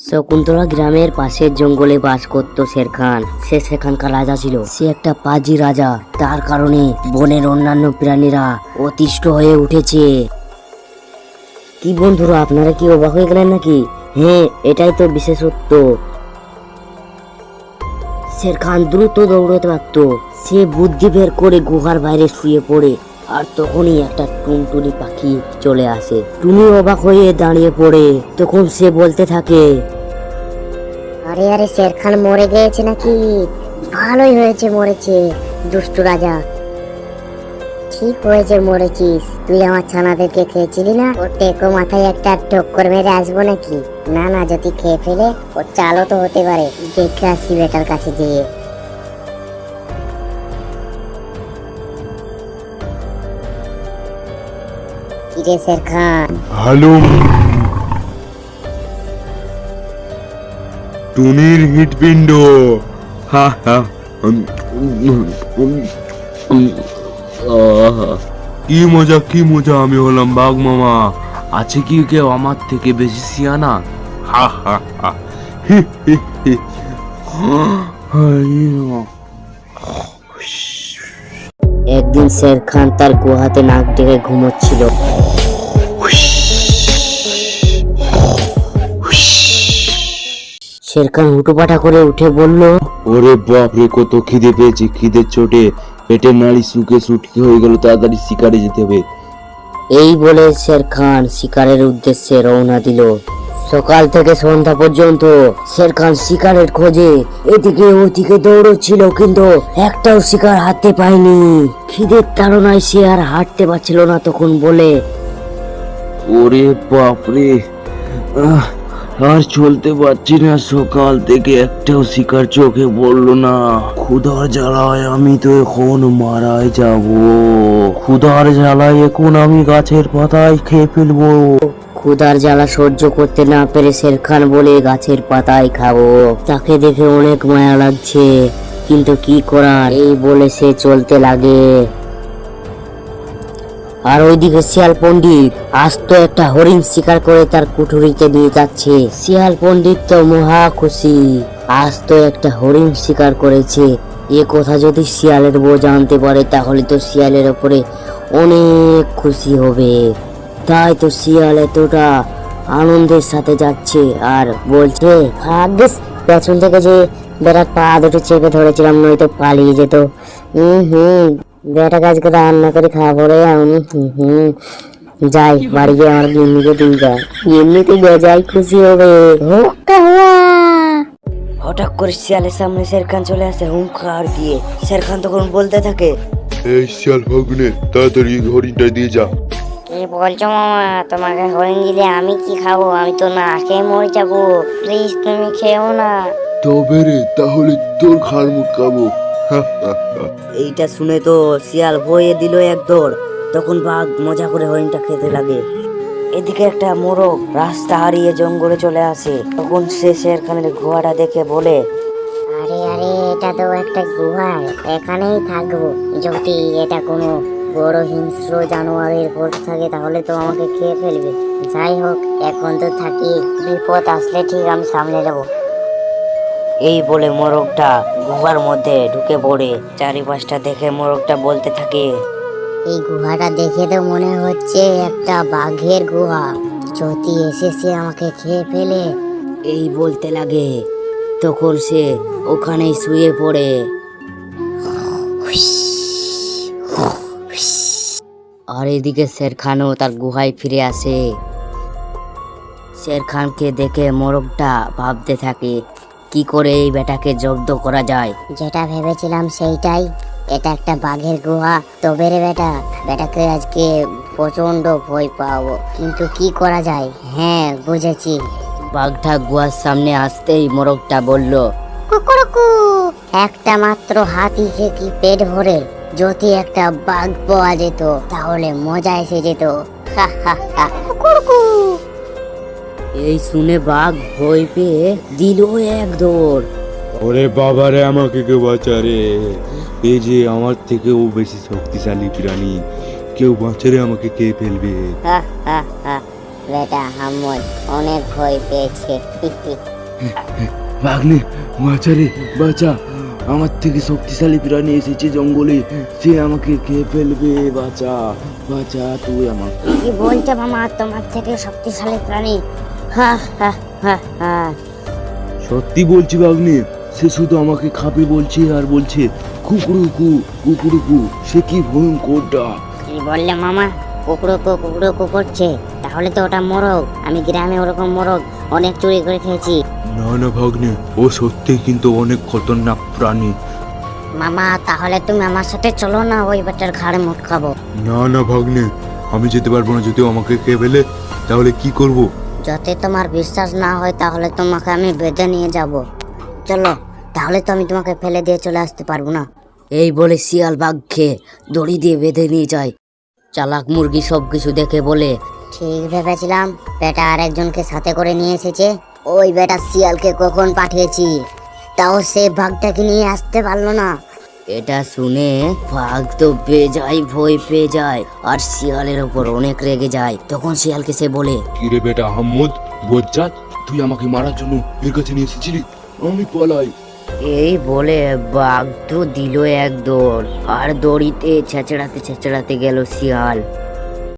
শকুন্তলা গ্রামের পাশের জঙ্গলে বাস করত শের খান সে সেখানকার রাজা ছিল। সে একটা পাজি রাজা। তার কারণে বনের অন্যান্য প্রাণীরা অতিষ্ঠ হয়ে উঠেছে। কি বন্ধুরা, আপনারা কি অবাক হয়ে গেলেন নাকি? হ্যাঁ এটাই তো বিশেষত্ব। শের খান দ্রুত দৌড়তে পারত। সে বুদ্ধি বের করে গুহার বাইরে শুয়ে পড়ে। আর তখনই একটা টুনটুনি পাখি চলে আসে। টুনি অবাক হয়ে দাঁড়িয়ে পড়ে, তখন সে বলতে থাকে, আরে আরে শের খান মরে গিয়েছে নাকি? ভালোই হয়েছে মরেছে, দুষ্টু রাজা। ঠিক হয়েছে মরেছিস। তুই আমার ছানাদেরকে খেয়েছিলি না? ওর টেকো মাথায় একটা টক্কর মেরে আসব নাকি? না না, যদি খেয়ে ফেলে, ওর চালও তো হতে পারে। দেখে আসি বেটার কাছে গিয়ে শের খান। হ্যালো টুনির হৃৎপিণ্ড। হা হা। কি মজা কি মজা আমি হলাম বাঘ মামা। আছে কি কেউ আমার থেকে বেশি সিয়ানা? হা হা হা। একদিন শের খান তার গুহাতে নাক ডেকে ঘুমোচ্ছিল। শের খান হুটোপাটা করে উঠে বলল ওরে বাপ রে কত খিদে পেয়েছে খিদের চোটে। পেটের নাড়ি শুকে সুটকি হয়ে গেল তাড়াতাড়ি শিকারে যেতে হবে। এই বলে শের খান শিকারের উদ্দেশ্যে রওনা দিল। সকাল থেকে সন্ধ্যা পর্যন্ত শের খান শিকারের খোঁজে এদিকে ওদিকে দৌড়চ্ছিল কিন্তু একটাও শিকার হাতে পায়নি। খিদের তাড়নায় সে আর হাঁটতে পারছিল না তখন বলে ওরে বাপরে। আর চলতে পারছি না, সকাল থেকে একটাও শিকার চোখে পড়ল না। ক্ষুধার জ্বালায় আমি তো এখন মারাই যাব। ক্ষুধার জ্বালায় এখন আমি গাছের পাতায় খেয়ে ফেলব। ক্ষুধার জ্বালা সহ্য করতে না পেরে শের খান বলে গাছের পাতায় খাব। তাকে দেখে অনেক মায়া লাগছে, কিন্তু কি করার? এই বলে সে চলতে লাগে। আর ওইদিকে শিয়াল পণ্ডিত আস্ত একটা হরিণ শিকার করে তার কুঠুরিতে নিয়ে যাচ্ছে। শিয়াল পণ্ডিত তো মহা খুশি। আস্ত একটা হরিণ শিকার করেছে। এ কথা যদি শিয়ালের বউ জানতে পারে, তাহলে তো শিয়ালের ওপরে অনেক খুশি হবে। তাই তো শিয়াল এতটা আনন্দের সাথে যাচ্ছে আর বলছে, ভাগ্যিস, পেছন থেকে যে বেড়ার পা দুটো চেপে ধরেছিলাম, নয়তো পালিয়ে যেত। হুম হুম। বেটা গাছকে রান্না করে খাব রে আমি। হুম হুম। যাই বাড়ি গিয়ে আমার গিন্নিকে দিয়ে যায় গিন্নিতে বেজাই খুশি হবে। হুক্কা হঠাৎ করে শিয়ালের সামনে শেরখান চলে আসে হুঙ্কার দিয়ে। শেরখান তখন বলতে থাকে এই শিয়াল ভগ্নে তাড়াতাড়ি হরিণটা দিয়ে যা। কি বলছো মামা? তোমাকে হরিণ দিলে আমি কি খাব? আমি তো না খেয়ে মরে যাব। প্লিজ তুমি খেও না। তবে রে তাহলে তোর খার মুখ খাব। এইটা শুনে তো শিয়াল ভয়ে দিল এক দৌড়। তখন বাঘ মজা করে হরিণটা খেতে লাগে। এদিকে একটা মোরগ রাস্তা হারিয়ে জঙ্গলে চলে আসে। তখন সে শের খানের গুহাটা দেখে বলে আরে আরে এটা তো একটা গুহা। এখানেই থাকব। যদি এটা কোনো বড় হিংস্র জানোয়ারের ঘর থাকে তাহলে তো আমাকে খেয়ে ফেলবে। যাই হোক এখন তো থাকি। বিপদ আসলে ঠিক আমি সামলে নেব। এই বলে মোরগটা গুহার মধ্যে ঢুকে পড়ে। চারিপাশটা দেখে মোরগটা বলতে থাকে এই গুহাটা দেখে তো মনে হচ্ছে একটা বাঘের গুহা। যদি এসে সে আমাকে খেয়ে ফেলে। এই বলতে লাগে তখন সে ওখানেই শুয়ে পড়ে। আর এদিকে শের খানও তার গুহায় ফিরে আসে। শের খানকে দেখে মোরগটা ভাবতে থাকে কি করে এই বেটাকে জব্দ করা যায়? যেটা ভেবেছিলাম সেইটাই। এটা একটা বাঘের গুহা। তবে রে বেটা বেটাকে আজকে প্রচণ্ড ভয় পাবো। কিন্তু কি করা যায়? হ্যাঁ বুঝেছি। বাঘটা গুহার সামনে আসতেই মোরগটা বলল কুকুরকু! একটা মাত্র হাতি কি পেট ভরে। যদি একটা বাঘ পাওয়া যেত তাহলে মজা এসে যেত। হা হা হা। কুকুরকু! এই শুনে বাঘ ভয় পেয়ে দিল এক দৌড়। ওরে বাবা রে আমাকে কেউ বাঁচা রে এই যে আমার থেকেও বেশি শক্তিশালী প্রাণী কেউ বাঁচা রে আমাকে কে ফেলবে? হা হা হা। বেটা হাম্মদ অনেক ভয় পেয়েছে। ভাগ্নে বাঁচা রে বাঁচা। আমার থেকে শক্তিশালী প্রাণী এসেছে জঙ্গলে সে আমাকে খেয়ে ফেলবে? বাঁচা বাঁচা তুই আমাকে। কি বলছো মামা তোমার থেকে শক্তিশালী প্রাণী? সত্যি বলছি ভাগ্নে সে শুধু আমাকে খাবে বলছে আর বলছে কুকুরুকু কুকুরুকু সে কি ভয়ঙ্কর ডাক। কি বললে মামা? কুকুরো কুকুরো করছে। তাহলে তো ওটা মোরগ। আমি গ্রামে ওরকম মোরগ অনেক চুরি করে খেয়েছি। না না ভাগ্নে ও সত্যি কিন্তু অনেক খতরনাক প্রাণী। মামা তাহলে তুমি আমার সাথে চলো না ওই বেটার ঘাড়ে মুট খাব। না না ভাগ্নে আমি যেতে পারব না যদি আমাকে খেয়ে ফেলে। তাহলে কি করব? যাতে তোমার বিশ্বাস না হয় তাহলে তোমাকে আমি বেঁধে নিয়ে যাব। চলো তাহলে তো আমি তোমাকে ফেলে দিয়ে চলে আসতে পারব না। এই বলে শিয়াল বাঘকে দড়ি দিয়ে বেঁধে নিয়ে যায়। চালাক মুরগি সবকিছু দেখে বলে ঠিক ভেবেছিলাম বেটা আরেকজনকে সাথে করে নিয়ে এসেছে। ওই বেটা শিয়ালকে কখন পাঠিয়েছি? তাও সে বাঘটাকে নিয়ে আসতে পারল না। এটা শুনে বাঘ তো পেয়ে যায় ভয় পেয়ে যায় আর শিয়ালের ওপর অনেক রেগে যায়। তখন শিয়ালকে সে বলে কি রে বেটা আহম্মদ বজ্জাত তুই আমাকে মারার জন্য এর কাছে নিয়ে এসেছিলি? আমি পলাই। এই বলে বাঘ তো দিল এক দৌড় আর দড়িতে ছেঁচড়াতে ছেঁচড়াতে গেল শিয়াল।